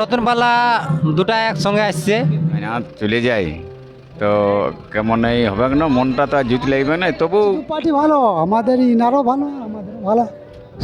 নতুন পাল্লা দুটা একসঙ্গে আসছে। আর চলে যাই। তো কেমন এই হবে না? মনটা তো আর জুতি লাগবে না তবু পার্টি ভালো আমাদের ইনারও ভালো আমাদের ভালো।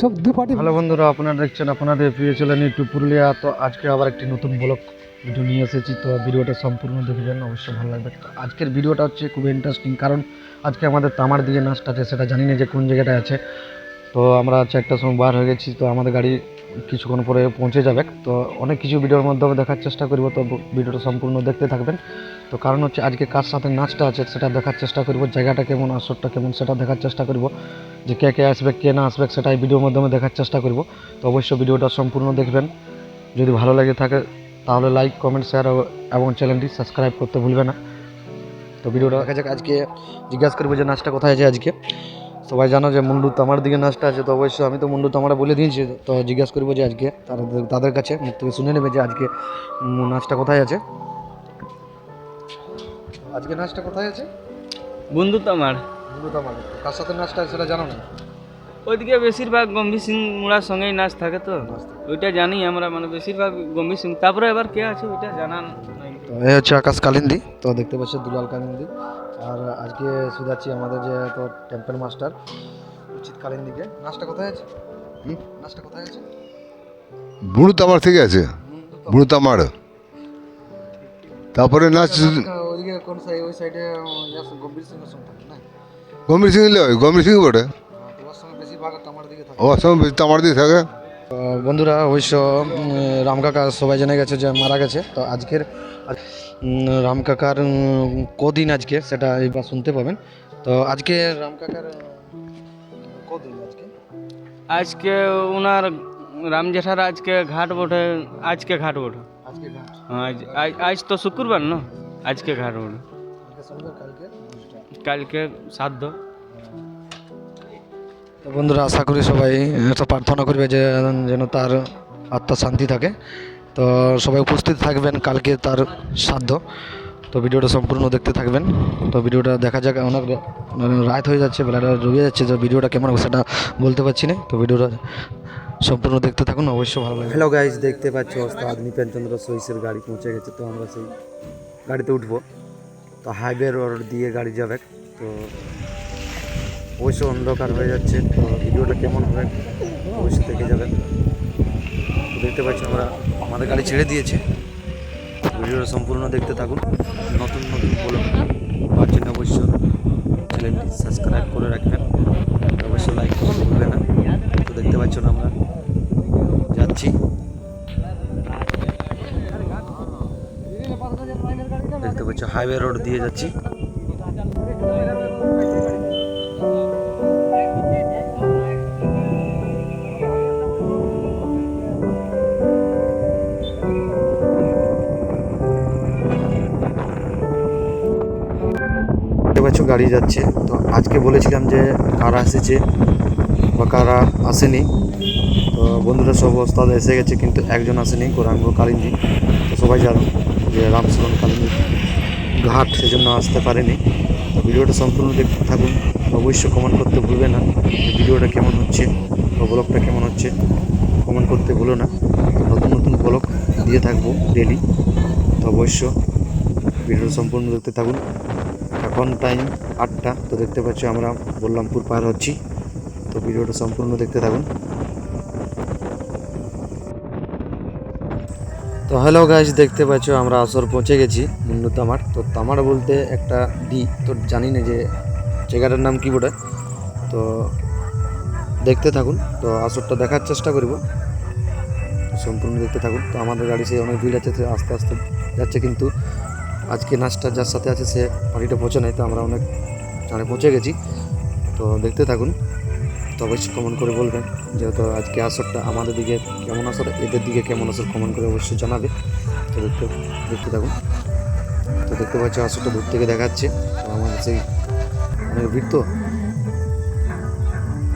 সব দু পার্টি হ্যালো বন্ধুরা আপনারা দেখছেন আপনাদের প্রিয় চ্যানেল ইউটিউব পুরুলিয়া। তো আজকে আবার একটি নতুন ব্লগ ভিডিও নিয়ে এসেছি। তো ভিডিওটা সম্পূর্ণ দেখবেন অবশ্যই ভালো লাগবে। আজকের ভিডিওটা হচ্ছে খুবই ইন্টারেস্টিং কারণ আজকে আমাদের তামার দিয়ে নাচটা আছে সেটা জানি না যে কোন জায়গাটায় আছে। তো আমরা চারটার সময় বার হয়ে গেছি, তো আমাদের গাড়ি কিছুক্ষণ পরে পৌঁছে যাবে। তো অনেক কিছু ভিডিওর মাধ্যমে দেখার চেষ্টা করব, তো ভিডিওটা সম্পূর্ণ দেখতে থাকবেন। তো কারণ হচ্ছে আজকে কার সাথে নাচটা আছে সেটা দেখার চেষ্টা করব, জায়গাটা কেমন, আসরটা কেমন সেটা দেখার চেষ্টা করব, যে কে কে আসবে, কে না আসবে সেটাই ভিডিওর মাধ্যমে দেখার চেষ্টা করব। তো অবশ্যই ভিডিওটা সম্পূর্ণ দেখবেন। যদি ভালো লাগে থাকে তাহলে লাইক কমেন্ট শেয়ার এবং চ্যানেলটি সাবস্ক্রাইব করতে ভুলবে না। তো ভিডিওটা দেখা যাক আজকে জিজ্ঞাসা করব যে নাচটা কোথায় আছে আজকে। সবাই জানো যে মুন্ডু তামার দিকে নাচটা আছে তো অবশ্যই আমি তো মুন্ডু তামারা বলে দিয়েছি। তো জিজ্ঞাসা করব যে আজকে তাদের তাদের কাছে মুখ থেকে শুনে নেবে যে আজকে নাচটা কোথায় আছে। আজকে নাচটা কোথায় আছে? বন্ধু তামার। বন্ধু তামার। কার সাথে নাচটা সেটা জানো না? ওইদিকে বেশিরভাগ গম্ভীর সিং মুড়ার সঙ্গেই নাচ থাকে তো। ওইটা জানি আমরা মানে বেশিরভাগ গম্ভীর সিং। তারপরে এবার কে আছে ওইটা জানা নাই। তো এই হচ্ছে আকাশ কালিন্দি। তো দেখতে পাচ্ছি দুলাল কালিন্দি। আর আজকে শুধাচ্ছি আমাদের যে তো টেম্পেল মাস্টার উচিত কালিন্দিকে নাচটা কোথায় আছে? হুম? নাচটা কোথায় আছে? বুড়ো তামার থেকে আছে। বুড়ো তামার তারপরে নাচ ওইদিকে কোন সাইড ওই সাইডে গম্ভীর সঙ্গে না? গম্ভীর সিং গম্ভীর সিং বটে। তোমার সঙ্গে বেশিরভাগ তামার দিকে থাকে। ও সব বেশি তামার দিয়ে থাকে। বন্ধুরা অবশ্য উম, রাম কাকা সবাই জেনে গেছে যে মারা গেছে। তো আজকের উম, রাম কাকার কদিন আজকে সেটা এবার শুনতে পাবেন। তো আজকে রাম কাকার কদিন আজকে? আজকে ওনার রাম জেঠার আজকে ঘাট বটে আজকে ঘাট বটে। আজকে গান আজ আজ- তো শুক্রবার না? আজকে ঘাট বটে। কালকে? কালকে সাধ্য। তো বন্ধুরা, আশা করি সবাই এটা প্রার্থনা করবে যে, যেন তার আত্মা শান্তি থাকে। তো সবাই উপস্থিত থাকবেন, কালকে তার সাধ্য। তো ভিডিওটা সম্পূর্ণ দেখতে থাকবেন। তো ভিডিওটা দেখা যাক, অনেক রাত হয়ে যাচ্ছে, বেলাটা ডুবে যাচ্ছে, তো ভিডিওটা কেমন হবে সেটা বলতে পারছি না। তো ভিডিওটা সম্পূর্ণ দেখতে থাকুন, অবশ্যই ভালো লাগবে। হ্যালো গাইজ দেখতে পাচ্ছ ওস্তাদ নিপেনচন্দ্র সহিসের গাড়ি পৌঁছে গেছে, তো আমরা সেই গাড়িতে উঠবো। তো হাইওয়ে রোড দিয়ে গাড়ি যাবে। তো অবশ্য অন্ধকার হয়ে যাচ্ছে। তো ভিডিওটা কেমন হবে অবশ্যই দেখে যাবেন। দেখতে পাচ্ছি আমরা আমাদের গাড়ি ছেড়ে দিয়েছে। ভিডিওটা সম্পূর্ণ দেখতে থাকুন। নতুন নতুন বলো পাচ্ছেন অবশ্য চ্যানেলটি সাবস্ক্রাইব করে রাখবেন। অবশ্যই লাইক করতে না। তো দেখতে পাচ্ছেন আমরা যাচ্ছি। দেখতে পাচ্ছ হাইওয়ে রোড দিয়ে যাচ্ছি। গাড়ি যাচ্ছে। তো আজকে বলেছিলাম যে কারা এসেছে বা কারা আসেনি। তো বন্ধুরা, সব ওস্তাদ এসে গেছে, কিন্তু একজন আসেনি, গৌরাঙ্গ কালিন্দি। তো সবাই জানো যে রামসরণ কালিন্দি ঘাট সেজন্য আসতে পারেনি। তো ভিডিওটা সম্পূর্ণ দেখতে থাকুন। অবশ্যই কমেন্ট করতে ভুলবে না যে ভিডিওটা কেমন হচ্ছে বা ব্লগটা কেমন হচ্ছে কমেন্ট করতে ভুলো না। নতুন নতুন ব্লগ দিয়ে থাকব ডেলি তো অবশ্য ভিডিও সম্পূর্ণ দেখতে থাকুন। এখন টাইম আটটা। তো দেখতে পাচ্ছি আমরা বললামপুর পার হচ্ছি। তো ভিডিওটা সম্পূর্ণ দেখতে থাকুন। তো হ্যালো গাইজ দেখতে পাচ্ছ আমরা আসর পৌঁছে গেছি মুন্ডু তামার তো তামার বলতে একটা ডি তো জানি না যে জায়গাটার নাম কি বটে। তো দেখতে থাকুন, তো আসরটা দেখার চেষ্টা করব। সম্পূর্ণ দেখতে থাকুন। তো আমাদের গাড়ি সে অনেক ভিড় আছে আস্তে আস্তে যাচ্ছে কিন্তু আজকে নাচটা যার সাথে আছে সে পার্টিটা পৌঁছে নেয় তো আমরা অনেক চাঁড়ে পৌঁছে গেছি। তো দেখতে থাকুন, তো অবশ্যই কমেন্ট করে বলবেন, যেহেতু আজকে আসরটা আমাদের দিকে কেমন আসর, এদের দিকে কেমন আসর কমেন্ট করে অবশ্যই জানাবে। তো দেখতে দেখতে থাকুন। তো দেখতে পাচ্ছি, আসরটা দূর থেকে দেখাচ্ছে। তো আমাদের সেই অনেক ভিড় তো।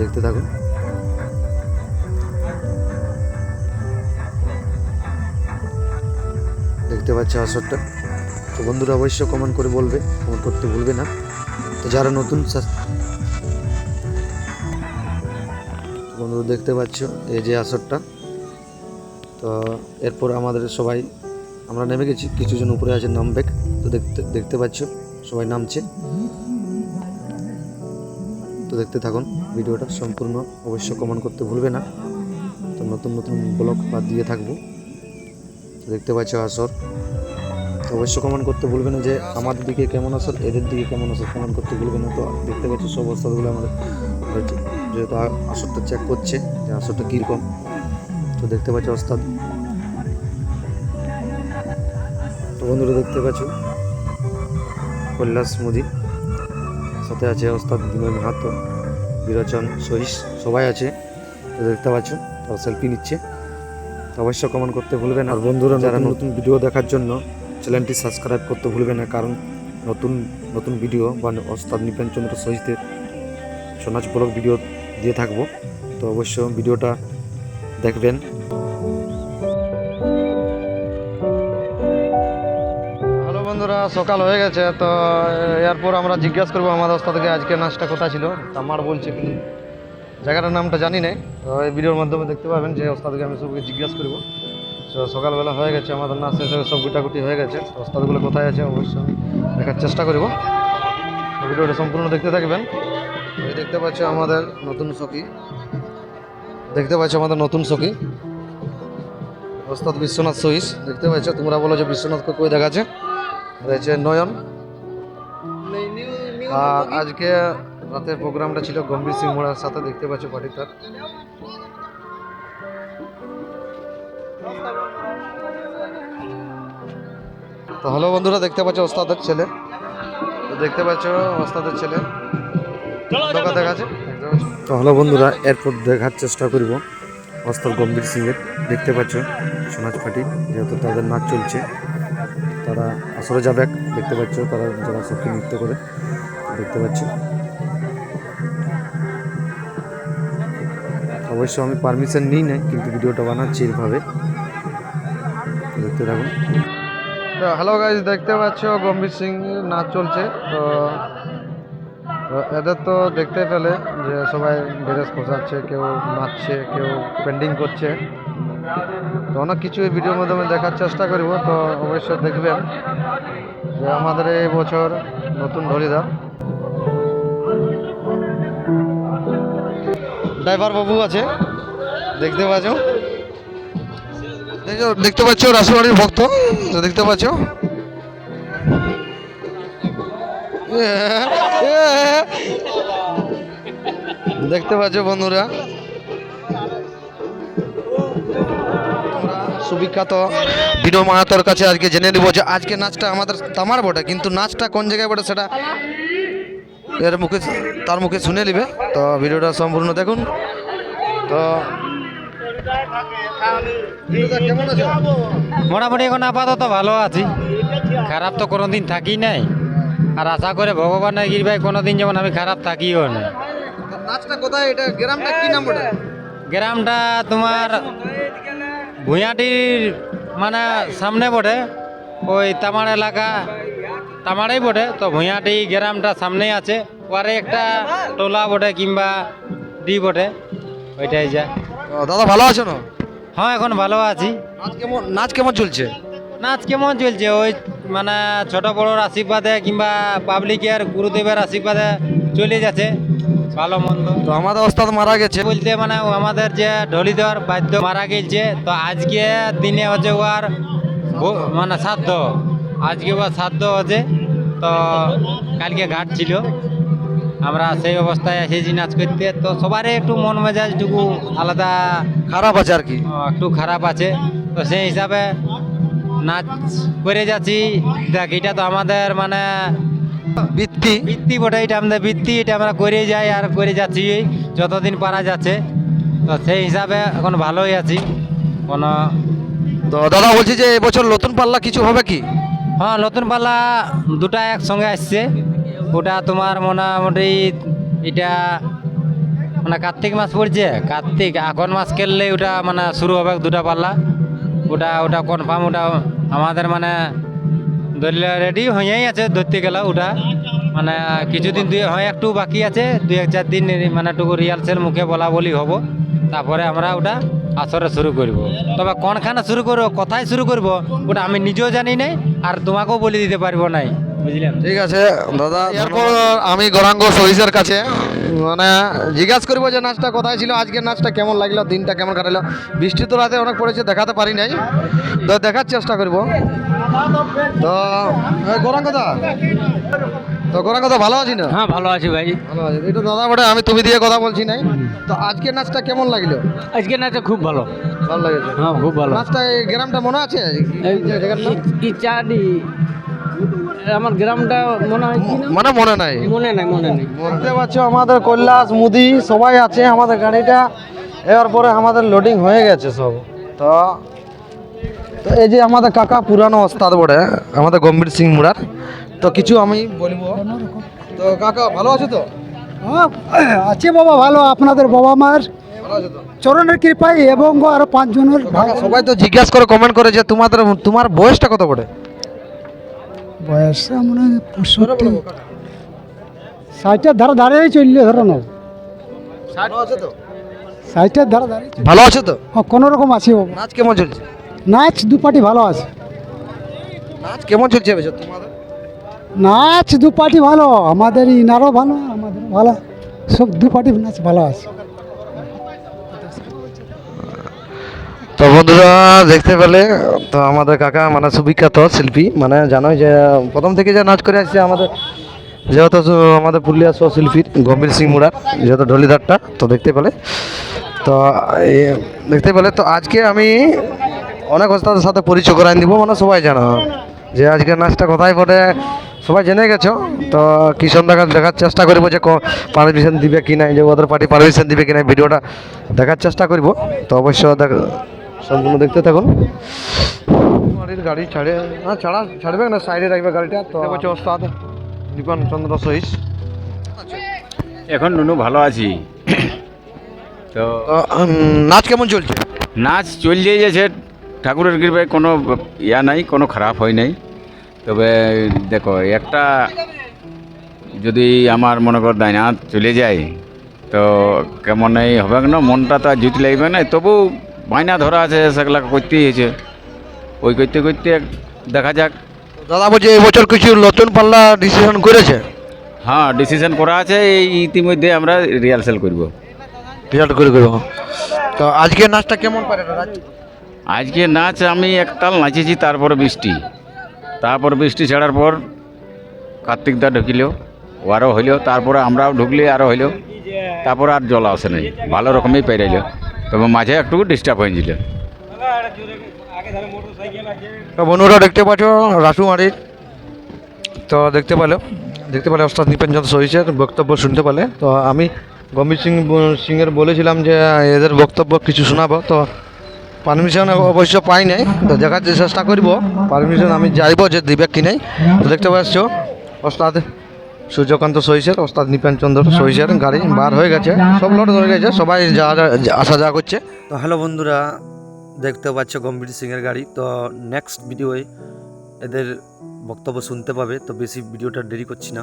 দেখতে থাকুন। দেখতে পাচ্ছি আসরটা। তো বন্ধুরা অবশ্যই কমেন্ট করে বলবে কমেন্ট করতে ভুলবে না। তো যারা নতুন বন্ধুরা দেখতে পাচ্ছ এই যে আসরটা। তো এরপর আমাদের সবাই, আমরা নেমে গেছি, কিছুজন উপরে আছে নামবেক। তো দেখতে দেখতে পাচ্ছ, সবাই নামছে। তো দেখতে থাকুন, ভিডিওটা সম্পূর্ণ অবশ্য কমেন্ট করতে ভুলবে না। তো নতুন নতুন ব্লগ বা দিয়ে থাকব। দেখতে পাচ্ছ আসর। তো অবশ্য কমেন্ট করতে ভুলবে না যে আমাদের দিকে কেমন আসর এদের দিকে কেমন আসর কমেন্ট করতে ভুলবে না। তো দেখতে পাচ্ছ সব অবস্থাগুলো আমাদের যেহেতু আসরটা চেক করছে যে আসরটা কীরকম। তো দেখতে পাচ্ছি ওস্তাদ তো বন্ধুরা দেখতে পাচ্ছ কৈলাস মোদি সাথে আছে ওস্তাদ বিনয় মাহাতো বিরোচন সহিস সবাই আছে। তো দেখতে পাচ্ছ তারা সেলফি নিচ্ছে। তো অবশ্য কমেন্ট করতে ভুলবেন আর বন্ধুরা যারা নতুন ভিডিও দেখার জন্য চ্যানেলটি সাবস্ক্রাইব করতে ভুলবে না, কারণ নতুন নতুন ভিডিও বা ওস্তাদ নিপেন চন্দ্র সহিতের সোনাজ ভিডিও দিয়ে থাকব। তো অবশ্য ভিডিওটা দেখবেন। হ্যালো বন্ধুরা, সকাল হয়ে গেছে, তো এরপর আমরা জিজ্ঞাসা করব আমাদের ওস্তাদকে আজকে নাচটা কোথায় ছিল। তামার বলছে জায়গাটার নামটা জানি না তো এই ভিডিওর মাধ্যমে দেখতে পাবেন যে ওস্তাদকে আমি সবকে জিজ্ঞাসা করব। সকালবেলা হয়ে গেছে, আমাদের নাচ শেষ হয়ে সব গুটাগুটি হয়ে গেছে। ওস্তাদগুলো কোথায় আছে অবশ্যই আমি দেখার চেষ্টা করব। ভিডিওটা সম্পূর্ণ দেখতে থাকবেন। এই দেখতে পাচ্ছ আমাদের নতুন সখী। দেখতে পাচ্ছ আমাদের নতুন সখী। ওস্তাদ বিশ্বনাথ সহিস, দেখতে পাচ্ছ? তোমরা বলো যে বিশ্বনাথকে কই দেখাচ্ছে? রয়েছে নয়ন। আর আজকে রাতের প্রোগ্রামটা ছিল গম্ভীর সিং মোড়ার সাথে, দেখতে পাচ্ছ পার্টি তো হ্যালো বন্ধুরা দেখতে পাচ্ছ ওস্তাদের ছেলে। তো দেখতে পাচ্ছ ওস্তাদের ছেলে। দোকা দেখাচ্ছে? তো হ্যালো বন্ধুরা এরপর দেখার চেষ্টা করব ওস্তাদ গম্ভীর সিংয়ের। দেখতে পাচ্ছ সোনাজ পার্টি যেহেতু তাদের নাচ চলছে। তারা আসরে যাবে দেখতে পাচ্ছ তারা যারা সবকে নৃত্য করে দেখতে পাচ্ছ। অবশ্য আমি পারমিশন নিই নাই কিন্তু ভিডিওটা বানাচ্ছি এইভাবে। দেখতে থাকুন। তো হ্যালো গাইজ দেখতে পাচ্ছ? গম্ভীর সিং নাচ চলছে, তো এদের তো দেখতে পেলে যে সবাই ড্রেস পোষাচ্ছে কেউ নাচছে, কেউ পেন্ডিং করছে। তো অনেক কিছু এই ভিডিওর মাধ্যমে দেখার চেষ্টা করব, তো অবশ্যই দেখবেন যে আমাদের এই বছর নতুন ঢলিদার। ড্রাইভার বাবু আছে, দেখতে পাচ্ছ? দেখতে পাচ্ছ রাসুবাড়ির ভক্ত? দেখতে পাচ্ছ? দেখতে পাচ্ছ বন্ধুরা? সুবিখ্যাত। বিনয় মাহাতোর কাছে আজকে জেনে নিব যে আজকে নাচটা আমাদের তামার বটে, কিন্তু নাচটা কোন জায়গায় বটে সেটা এর মুখে তার মুখে শুনে নিবে। তো ভিডিওটা সম্পূর্ণ দেখুন। তো মোটামুটি এখন আপাতত ভালো আছি। খারাপ তো কোনোদিন থাকি নাই। আর আশা করে ভগবানের কৃপায় কোনোদিন যেমন আমি খারাপ থাকিও না। নাচটা কোথায়? এটা গ্রামটা কি নাম বটে? গ্রামটা তোমার ভূঁয়াটির মানে সামনে বটে। ওই তামার এলাকা তামারেই বটে। তো ভূঁয়াটি গ্রামটা সামনেই আছে। ওয়ারে একটা টোলা বটে কিংবা ডি বটে। ওইটাই যা। দাদা ভালো আছো না? হ্যাঁ এখন ভালো আছি। নাচ কেমন নাচ কেমন চলছে? নাচ কেমন চলছে? ওই মানে ছোট বড়োর আশীর্বাদে কিংবা পাবলিকের গুরুদেবের আশীর্বাদে চলে যাচ্ছে। ভালো মন্দ। তো আমাদের ওস্তাদ মারা গেছে। বলতে মানে আমাদের যে ঢলিধর বাদ্য মারা গেছে তো আজকে দিনে হচ্ছে ওর মানে শ্রাদ্ধ আজকে ওর শ্রাদ্ধ হচ্ছে তো কালকে ঘাট ছিল। আমরা সেই অবস্থায় এসেছি নাচ করতে। তো সবারই একটু মন মেজাজটুকু আলাদা। খারাপ আছে আর কি? একটু খারাপ আছে। তো সেই হিসাবে নাচ করে যাচ্ছি। দেখ এটা তো আমাদের মানে বৃত্তি। বৃত্তি বটে এটা আমাদের বৃত্তি এটা আমরা করে যাই আর করে যাচ্ছি যতদিন পারা যাচ্ছে। তো সেই হিসাবে এখন ভালোই আছি। কোনো তো দাদা বলছি যে এবছর নতুন পাল্লা কিছু হবে কি? হ্যাঁ নতুন পাল্লা দুটা একসঙ্গে আসছে। ওটা তোমার মোটামুটি এটা মানে কার্তিক মাস পড়ছে। কার্তিক এখন মাস খেললে ওটা মানে শুরু হবে দুটা পাল্লা। ওটা ওটা কনফার্ম ওটা আমাদের মানে ধরলে রেডি হয়েই আছে ধরতে গেলে ওটা। মানে কিছুদিন দুই, হয় একটু বাকি আছে, দুই এক চার দিন মানে একটু রিহার্সেল মুখে বলা বলি হব। তারপরে আমরা ওটা আসরে শুরু করব। তবে কোনখানে শুরু করব, কোথায় শুরু করব, ওটা আমি নিজেও জানি নাই, আর তোমাকেও বলে দিতে পারব নাই। বুঝলেন ঠিক আছে দাদা এরপর আমি গৌরাঙ্গ সহিসের কাছে মানে জিজ্ঞাসা করব যে নাচটা কোথায় ছিল আজকের নাচটা কেমন লাগল দিনটা কেমন কাটালো। বৃষ্টি তো রাতে অনেক পড়েছে দেখাতে পারি নাই তো দেখার চেষ্টা করব। তো এ, গৌরাঙ্গ দা তো গৌরাঙ্গ দা ভালো আছি না? হ্যাঁ ভালো আছি ভাই। ভালো আছি। এটা দাদা বটে আমি তুমি দিয়ে কথা বলছি নাই। তো আজকের নাচটা কেমন লাগল? আজকে নাচটা খুব ভালো। ভালো লাগেছে। হ্যাঁ খুব ভালো। নাচটা এই গ্রামটা মনে আছে? ইচাডি আমার গ্রামটা মনে হয় মানে মনে নাই। মনে নাই মনে নেই। দেখতে পাচ্ছ আমাদের কৈলাস মুদি সবাই আছে। আমাদের গাড়িটা এর পরে আমাদের লোডিং হয়ে গেছে সব। তো তো এই যে আমাদের কাকা পুরানো ওস্তাদ বটে আমাদের গম্ভীর সিং মুড়ার তো কিছু আমি বলব। তো কাকা ভালো আছো তো? হ্যাঁ, আছে বাবা ভালো। আপনাদের বাবা মায়ের ভালো আছো তো? চরণের কৃপায় এবং আরও পাঁচজনের সবাই তো জিজ্ঞাসা করে কমেন্ট করে যে তোমাদের তোমার বয়সটা কত বটে? বয়স মনে হয় পঁয়ষট্টি। ষাটের ধারা দাঁড়িয়ে চললে ধরো না। ভালো আছো তো? ষাটের ধারা দাঁড়িয়ে ভালো আছো তো? হ্যাঁ, কোনো রকম আছে বাবা। নাচ কেমন চলছে? নাচ দু পার্টি ভালো আছে। নাচ কেমন চলছে বেশ তোমাদের নাচ দু পার্টি ভালো আমাদের ইনারও ভালো আমাদের ভালো। সব দু পার্টি নাচ ভালো আছে। তো বন্ধুরা, দেখতে পেলে, তো আমাদের কাকা মানে সুবিখ্যাত শিল্পী মানে জানোই যে, প্রথম থেকে যে নাচ করে আসছে আমাদের, যেহেতু আমাদের পুরুলিয়া সহ শিল্পীর গম্ভীর সিং মুড়ার যেহেতু ঢলিদারটা, তো দেখতে পেলে। তো দেখতে পেলে, তো আজকে আমি অনেক ওস্তাদের সাথে পরিচয় করাই দিব মানে সবাই জানো যে আজকে নাচটা কোথায় পড়ে সবাই জেনে গেছো। তো কিষণ দেখা দেখার চেষ্টা করব যে পারমিশন দিবে কি নাই, যে ওদের পার্টি পারমিশন দিবে কি নাই, ভিডিওটা দেখার চেষ্টা করব। তো অবশ্য দেখ সম্পূর্ণ দেখতে থাকুন গাড়ির গাড়ি ছাড়ে না ছাড়া ছাড়বে না সাইডে রাখবে গাড়িটা তো বলছে ওস্তাদ দীপন চন্দ্র সহিস। এখন নুনু ভালো আছি। তো নাচ কেমন চলছে? নাচ চলিয়ে গেছে ঠাকুরের কৃপায় কোনো ইয়া নাই কোনো খারাপ হয় নাই। তবে দেখো একটা যদি আমার মনে কর দায়না চলে যায় তো কেমন এই হবে না মনটা তো আর জুত লাগবে না তবু বায়না ধরা আছে সেগুলা করতেই হয়েছে। ওই করতে করতে দেখা যাক। দাদা বলছে এই বছর কিছু নতুন পাল্লা ডিসিশন করেছে? হ্যাঁ ডিসিশন করা আছে এই ইতিমধ্যে আমরা রিহার্সাল করব। রেজাল্ট করে করব তো আজকে নাচটা কেমন পারে আজকে নাচ আমি একতাল নাচেছি তারপর বৃষ্টি। তারপর বৃষ্টি ছাড়ার পর কার্তিক দা ঢুকিল ও আরও হইল তারপরে আমরাও ঢুকলি আরও হইল তারপর আর জল আসে নাই ভালো রকমই পেরাইল। তবে মাঝে একটু ডিস্টার্ব হয়েছিল তো বন্ধুরা দেখতে পাচ্ছ রাসুমারির তো দেখতে পেল দেখতে পেলে ওস্তাদ নিপেঞ্চন্দ সহিসের বক্তব্য শুনতে পেলে। তো আমি গম্ভীর সিং সিংয়ের বলেছিলাম যে এদের বক্তব্য কিছু শোনাবো। তো পারমিশন অবশ্য পাই নাই তো দেখার চেষ্টা করব। পারমিশন আমি যাইব যে দিবে কি নাই। তো দেখতে পাচ্ছ ওস্তাদ সূর্যকান্ত সহিসের ওস্তাদ নিপেনচন্দ্র সহিসের গাড়ি বার হয়ে গেছে। সব লট ধরে গেছে সবাই যা যা- আসা যাওয়া করছে। তো হ্যালো বন্ধুরা দেখতে পাচ্ছ গম্ভীর সিংয়ের গাড়ি। তো নেক্সট ভিডিওয়ে এদের বক্তব্য শুনতে পাবে তো বেশি ভিডিওটা দেরি করছি না।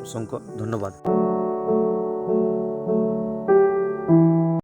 অসংখ্য ধন্যবাদ।